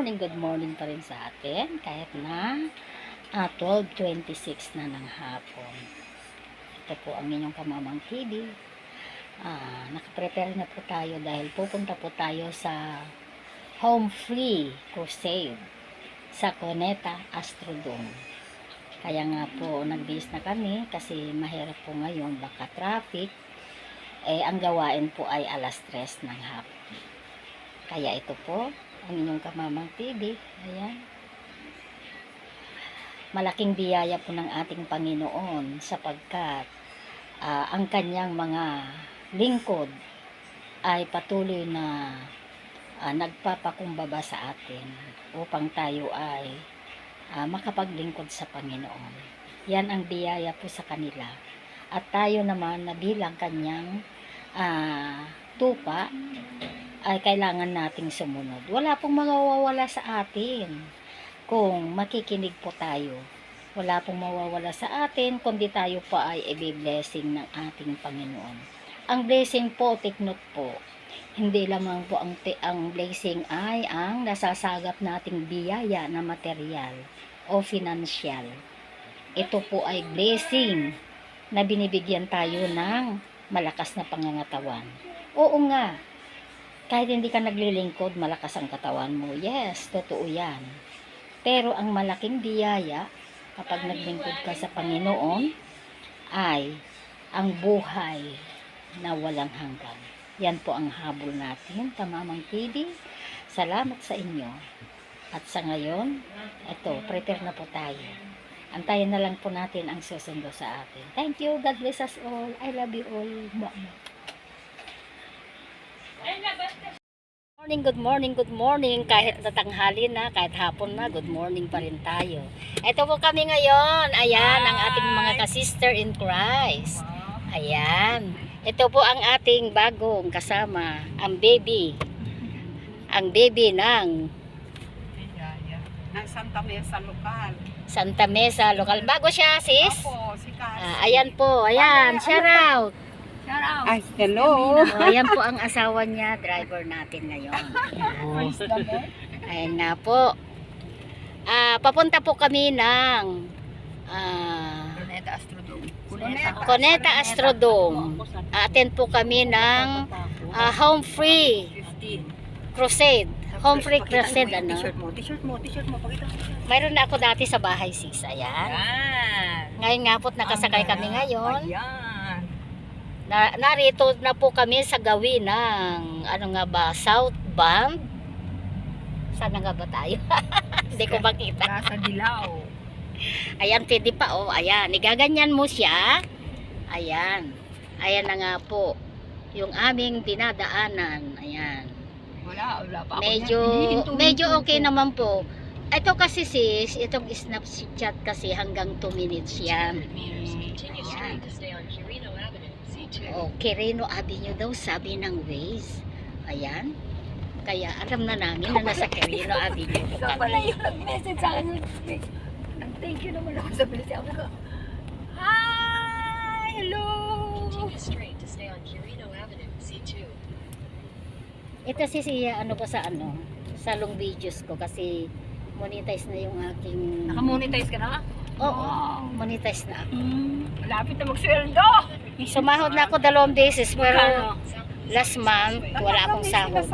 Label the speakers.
Speaker 1: Morning, good morning pa rin sa atin. Kahit na ah, 12.26 na ng hapon. Ito po ang inyong kamamang TV. Ah, nakaprepare na po tayo dahil pupunta po tayo sa Home Free Crusade sa Coneta Astrodome. Kaya nga po, nagbihis na kami kasi mahirap po ngayon, baka traffic. Eh, ang gawain po ay alas 3 ng hapon. Kaya ito po, ang inyong kamamang TV. Ayan. Malaking biyaya po ng ating Panginoon sapagkat ah, ang kanyang mga lingkod ay patuloy na ah, nagpapakumbaba sa atin upang tayo ay ah, makapaglingkod sa Panginoon. Yan ang biyaya po sa kanila. At tayo naman na bilang kanyang ah, tupa ay kailangan nating sumunod. Wala pong mawawala sa atin kung makikinig po tayo. Wala pong mawawala sa atin kundi tayo po ay i-blessing ng ating Panginoon. Ang blessing po, tiknot po, hindi lamang po ang, ang blessing ay ang nasasagap nating biyaya na material o financial. Ito po ay blessing na binibigyan tayo ng malakas na pangangatawan. Oo nga, kahit hindi ka naglilingkod, malakas ang katawan mo. Yes, totoo yan. Pero ang malaking biyaya, kapag naglingkod ka sa Panginoon, ay ang buhay na walang hanggan. Yan po ang habol natin, tamamang TV. Salamat sa inyo. At sa ngayon, ito, prepare na po tayo. Antayin na lang po natin ang susundo sa atin. Thank you. God bless us all. I love you all. Mwah. Morning, good morning, good morning. Kahit natanghali na, kahit hapon na, good morning pa rin tayo. Ito po kami ngayon. Ayan, ang ating mga ka-sister in Christ. Ayan. Ito po ang ating bagong kasama, ang baby. Ang baby ng
Speaker 2: ng Santa Mesa lokal.
Speaker 1: Santa Mesa Local. Bago siya, sis.
Speaker 2: Opo, si Cas.
Speaker 1: Ah, ayan po, ayan, shout out.
Speaker 2: Ay, hello.
Speaker 1: Oh, ayan po ang asawa niya, driver natin ngayon. Ayan. Ayan na po. Ah, papunta po kami ng ah,
Speaker 2: Cuneta Astrodome.
Speaker 1: Coneta Astrodome. Attend po kami ng ah, Home Free
Speaker 2: 15.
Speaker 1: Crusade. Home Free Crusade, ano?
Speaker 2: T-shirt mo, t-shirt mo, t-shirt mo. Pakita mo siya.
Speaker 1: Mayroon na ako dati sa bahay, sis. Ayan.
Speaker 2: Yan.
Speaker 1: Ngayon nga po't nakasakay kami ngayon.
Speaker 2: Ayan.
Speaker 1: Na, narito na po kami sa gawin ng, ano nga ba, southbound. Sana nga ba tayo? Hindi ko makita.
Speaker 2: Nasa Dilaw.
Speaker 1: Ayan, pwede pa, oh. Ayan, igaganyan mo siya. Ayan. Ayan na nga po. Yung aming dinadaanan. Ayan.
Speaker 2: Wala, wala pa ako
Speaker 1: Medyo,
Speaker 2: yan.
Speaker 1: Medyo okay naman po. Ito kasi sis, itong Snapchat kasi hanggang 2 minutes yan. Ayan. Oh, Quirino Avenue daw sabi ng Waze. Ayan. Kaya alam na namin na nasa Quirino Avenue po
Speaker 2: Ikaw pala
Speaker 1: kami.
Speaker 2: yung nag-message sa akin. Nag-thank you naman ako sa bilis. Ako ko, Hi! Hello!
Speaker 1: Ito si siya ano pa sa ano, sa long videos ko kasi monetize na yung aking
Speaker 2: Naka-monetize ka na?
Speaker 1: Oo, monetize na ako.
Speaker 2: Mm, malapit na magsweldo!
Speaker 1: Sumahod na ako dalawang beses pero
Speaker 2: Magkano?
Speaker 1: last month wala akong
Speaker 2: sahod.